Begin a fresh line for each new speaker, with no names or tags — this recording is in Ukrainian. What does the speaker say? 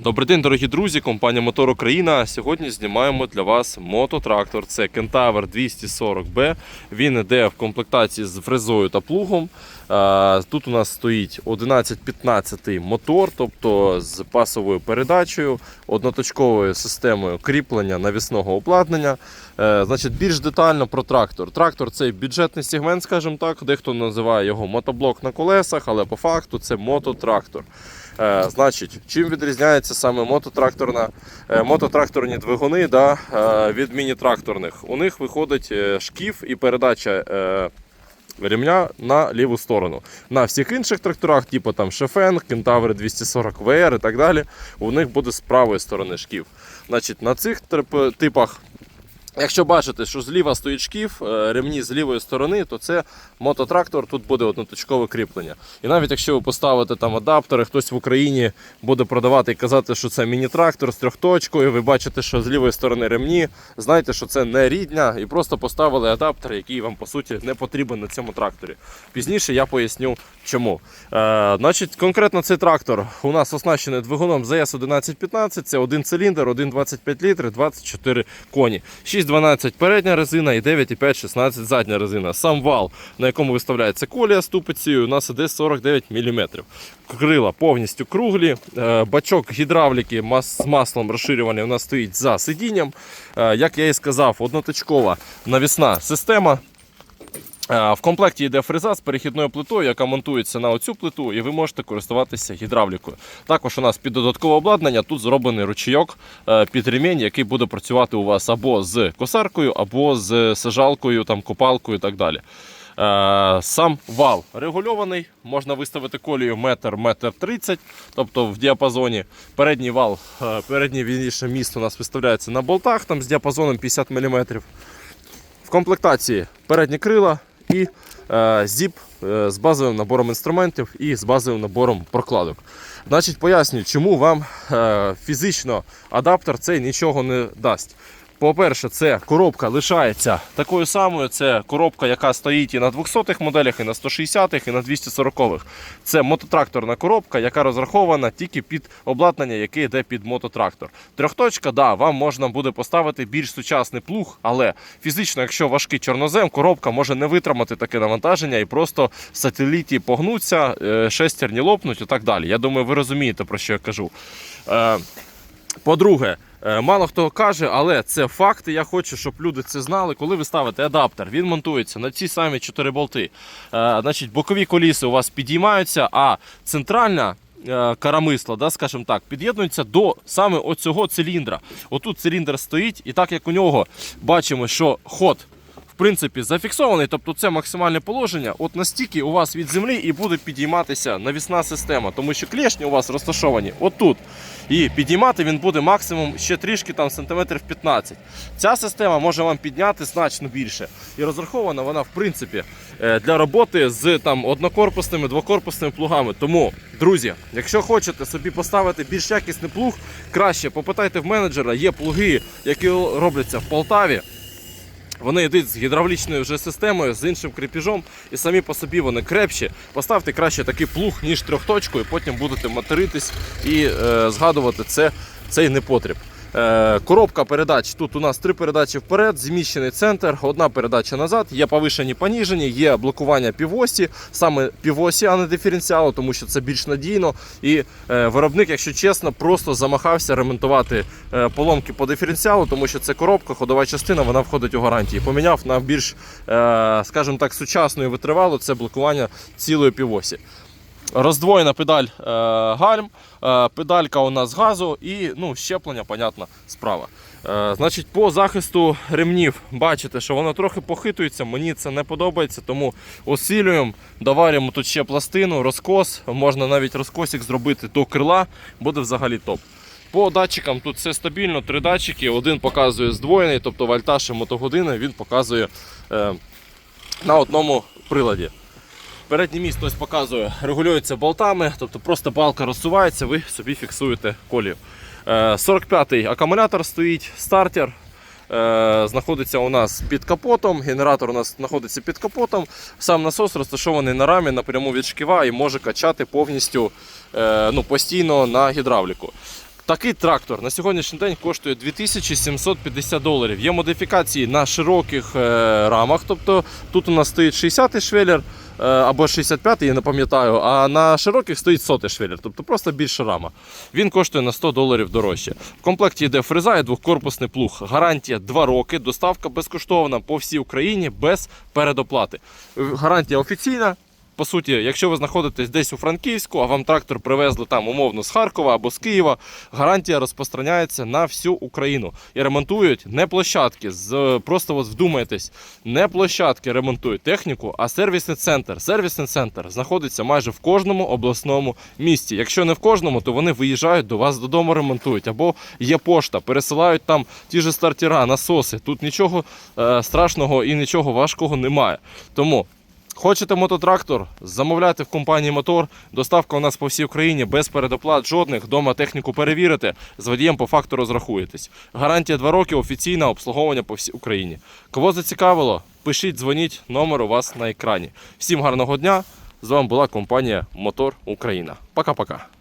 Добрий день, дорогі друзі, компанія Мотор Україна. Сьогодні знімаємо для вас мототрактор. Це Кентавр 240B. Він йде в комплектації з фрезою та плугом. Тут у нас стоїть 11-15 мотор, тобто з пасовою передачею, одноточковою системою кріплення навісного обладнання. Е, Значить, більш детально про трактор. Трактор це бюджетний сегмент, скажімо так. Дехто називає його мотоблок на колесах, але по факту це мототрактор. Е, значить, чим відрізняється саме мототракторна, е, мототракторні двигуни да, е, від міні-тракторних? У них виходить шкіф і передача ремня на ліву сторону. На всіх інших тракторах, типу там Шефен, Кентаври 240 VR і так далі, у них буде з правої сторони шкіф. Значить, на цих типах Якщо бачите, що зліва стоїть шкіф, е, ремні з лівої сторони, то це мототрактор, тут буде одноточкове кріплення. І навіть якщо ви поставите там адаптери, хтось в Україні буде продавати і казати, що це міні-трактор з трьохточкою, ви бачите, що з лівої сторони ремні, знайте, що це не рідня, і просто поставили адаптер, який вам по суті не потрібен на цьому тракторі. Пізніше я поясню чому. Е, значить, конкретно цей трактор у нас оснащений двигуном ZS1115, це один циліндр, 1,25 літри, 24 коні. 6,12 передня резина і 9,5-16 задня резина. Сам вал, на якому виставляється колія тупицею, у нас іде 49 мм. Крила повністю круглі, е, бачок гідравліки з маслом розширювання у нас стоїть за сидінням. Е, Як я і сказав, одноточкова навісна система. Е, В комплекті йде фреза з перехідною плитою, яка монтується на оцю плиту, і ви можете користуватися гідравлікою. Також у нас під додаткове обладнання тут зроблений ручійок е, під ремінь, який буде працювати у вас або з косаркою, або з сажалкою, там, копалкою і так далі. Е, Сам вал регульований, можна виставити колію метр, метр 30, тобто в діапазоні. Передній вал, переднє вірніше місто у нас виставляється на болтах там, з діапазоном 50 мм. В комплектації передні крила і е, зіп е, з базовим набором інструментів і з базовим набором прокладок. Значить, пояснюю, чому вам е, фізично адаптер цей нічого не дасть. По-перше, це коробка лишається такою самою. Це коробка, яка стоїть і на 200-х моделях, і на 160-х, і на 240-х. Це мототракторна коробка, яка розрахована тільки під обладнання, яке йде під мототрактор. Трьохточка, да, вам можна буде поставити більш сучасний плуг, але фізично, якщо важкий чорнозем, коробка може не витримати таке навантаження і просто сателіті погнуться, е, шестерні лопнуть і так далі. Я думаю, ви розумієте, про що я кажу. Е, по-друге, мало хто каже, але це факти. Я хочу, щоб люди це знали. Коли ви ставите адаптер, він монтується на ці самі 4 болти. Е, Значить, бокові коліси у вас підіймаються, а центральна. е, Карамисла, да, скажімо так, під'єднується до саме оцього циліндра. Отут циліндр стоїть, і так як у нього бачимо, що ход принципі зафіксований, тобто це максимальне положення. От настільки у вас від землі і буде підійматися навісна система, тому що клешні у вас розташовані отут. І підіймати він буде максимум ще трішки там сантиметрів 15. Ця система може вам підняти значно більше. І розрахована вона, в принципі, е, для роботи з там однокорпусними, двокорпусними плугами. Тому, друзі, якщо хочете собі поставити більш якісний плуг, краще попитайте в менеджера. Є плуги, які робляться в Полтаві. Вони йдуть з гідравлічною вже системою, з іншим кріпіжом, і самі по собі вони крепші. Поставте краще такий плуг, ніж трьохточку, і потім будете материтись і е, згадувати це, цей непотріб. Е, коробка передач. Тут у нас три передачі вперед, зміщений центр, одна передача назад, є повишені, поніжені, є блокування півосі, саме півосі, а не диференціалу, тому що це більш надійно. І е, виробник, якщо чесно, просто замахався ремонтувати е, поломки по диференціалу, тому що це коробка, ходова частина, вона входить у гарантії. Поміняв на більш, скажімо так, сучасну і витривалу це блокування цілої півосі. Роздвоєна педаль е, гальм, е, педалька у нас газу і ну, щеплення, понятна справа. Е, значить, по захисту ремнів бачите, що воно трохи похитується, мені це не подобається, тому осилюємо, доварюємо тут ще пластину, розкос, можна навіть розкосик зробити до крила, буде взагалі топ. По датчикам тут все стабільно, три датчики, один показує здвоєний, тобто вольтаж і мотогодини він показує е, на одному приладі. Переднє міст ось показує, регулюється болтами, тобто просто балка розсувається, ви собі фіксуєте колію. Е, 45-й акумулятор стоїть, стартер. е, Знаходиться у нас під капотом, генератор у нас знаходиться під капотом. Сам насос розташований на рамі напряму від шківа і може качати повністю е, ну, постійно на гідравліку. Такий трактор на сьогоднішній день коштує 2750 доларів. Є модифікації на широких е, рамах. Тобто тут у нас стоїть 60-й швеллер е, або 65-й, я не пам'ятаю, а на широких стоїть 100-й швеллер, тобто просто більша рама. Він коштує на 100 доларів дорожче. В комплекті йде фреза і двохкорпусний плуг. Гарантія 2 роки, доставка безкоштовна по всій Україні без передоплати. Е, Гарантія офіційна. По суті, якщо ви знаходитесь десь у Франківську, а вам трактор привезли там умовно з Харкова або з Києва, гарантія розпространяється на всю Україну. І ремонтують не площадки. З просто от вдумайтесь, не площадки ремонтують техніку, а сервісний центр. Сервісний центр знаходиться майже в кожному обласному місті. Якщо не в кожному, то вони виїжджають до вас додому, ремонтують. Або є пошта, пересилають там ті ж стартера, насоси. Тут нічого е, страшного і нічого важкого немає. Тому. Хочете мототрактор? Замовляйте в компанії Мотор. Доставка у нас по всій Україні без передоплат жодних. Дома техніку перевірите. З водієм по факту розрахуєтесь. Гарантія 2 роки, офіційне обслуговування по всій Україні. Кого зацікавило, пишіть, дзвоніть, номер у вас на екрані. Всім гарного дня! З вами була компанія Мотор Україна. Пока-пока.